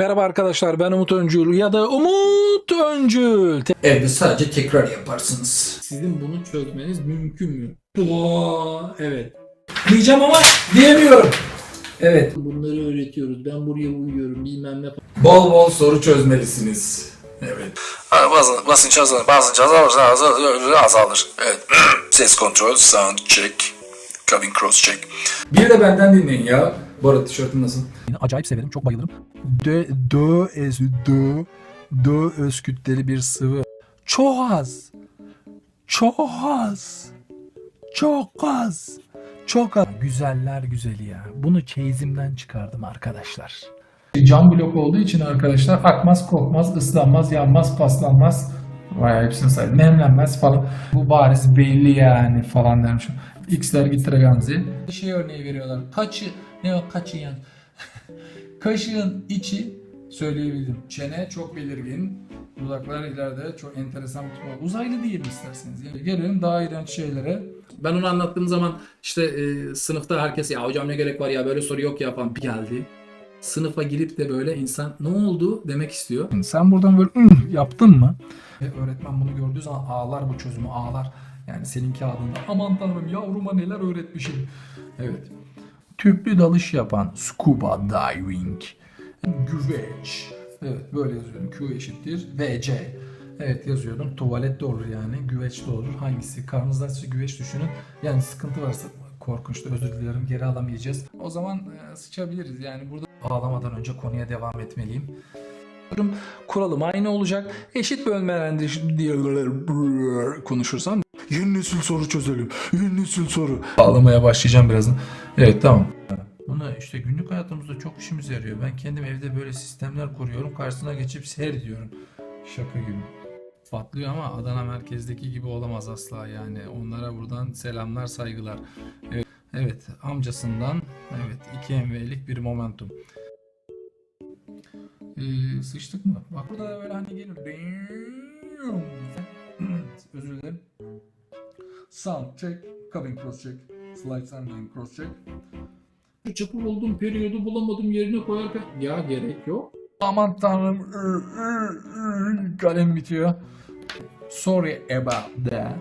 Merhaba arkadaşlar ben Umut Öncül ya da Umut Öncül. Evde sadece tekrar yaparsınız. Sizin bunu çözmeniz mümkün mü? Doğa, evet. Diyeceğim ama diyemiyorum. Evet. Bunları öğretiyoruz. Ben buraya uyuyorum bilmem ne. Bol bol soru çözmelisiniz. Evet. Basın, basınç azalır, basınç azalır, azalır, azalır. Evet. Ses kontrol, sound check, cabin cross check. Bir de benden dinleyin ya. Bu arada tişörtüm nasıl? Acayip severim, çok bayılırım. Dö, dö, ez, dö, dö öz kütleli bir sıvı. Çok az. Çok az. Çok az. Çok az. Güzeller güzeli ya. Bunu çeyizimden çıkardım arkadaşlar. Cam blok olduğu için arkadaşlar akmaz, kokmaz, ıslanmaz, yanmaz, paslanmaz. Bayağı hepsini saydım. Nemlenmez falan. Bu bariz belli yani falan dermişim. X'ler gitire Gamze. Şey örneği veriyorlar. Kaçı, ne o kaçı yani. Kaşığın içi söyleyebildim. Çene çok belirgin. Dudaklar ileride çok enteresan bir tip. Uzaylı diyelim isterseniz. Yani gelelim daha iğrenç şeylere. Ben onu anlattığım zaman işte e, sınıfta herkes ya hocam ne gerek var ya böyle soru yok ya falan bir geldi. Sınıfa girip de böyle insan ne oldu demek istiyor. Sen buradan böyle yaptın mı? Ve öğretmen bunu gördüğü zaman ağlar bu çözümü ağlar. Yani senin kağıdında aman tanrım yavruma neler öğretmişim. Evet. Tüplü dalış yapan scuba diving. Güveç. Evet böyle yazıyorum. Q eşittir VC. Evet yazıyorum. Tuvalet de olur yani. Güveç de olur. Hangisi? Karnınızda size güveç düşünün. Yani sıkıntı varsa korkunçtu özür dilerim geri alamayacağız. O zaman e, sıçabiliriz yani burada ağlamadan önce konuya devam etmeliyim. Kuralım aynı olacak. Eşit bölmelendiriş diye konuşursam yeni nesil soru çözelim. Yeni nesil soru. Ağlamaya başlayacağım birazdan. Evet tamam. Bunu işte günlük hayatımızda çok işimize yarıyor. Ben kendim evde böyle sistemler kuruyorum. Karşısına geçip seyrediyorum. Şaka gibi. Patlıyor ama Adana merkezdeki gibi olamaz asla yani. Onlara buradan selamlar, saygılar. Evet, evet amcasından evet 2 MV'lik bir momentum. Ee, sıçtık mı? Bak burada da böyle hani gelir. Sound check, cabin cross check, slides and line cross check. Çapı buldum, periyodu bulamadım yerine koyarken ya gerek yok. Aman tanrım kalem bitiyor. Sorry about that.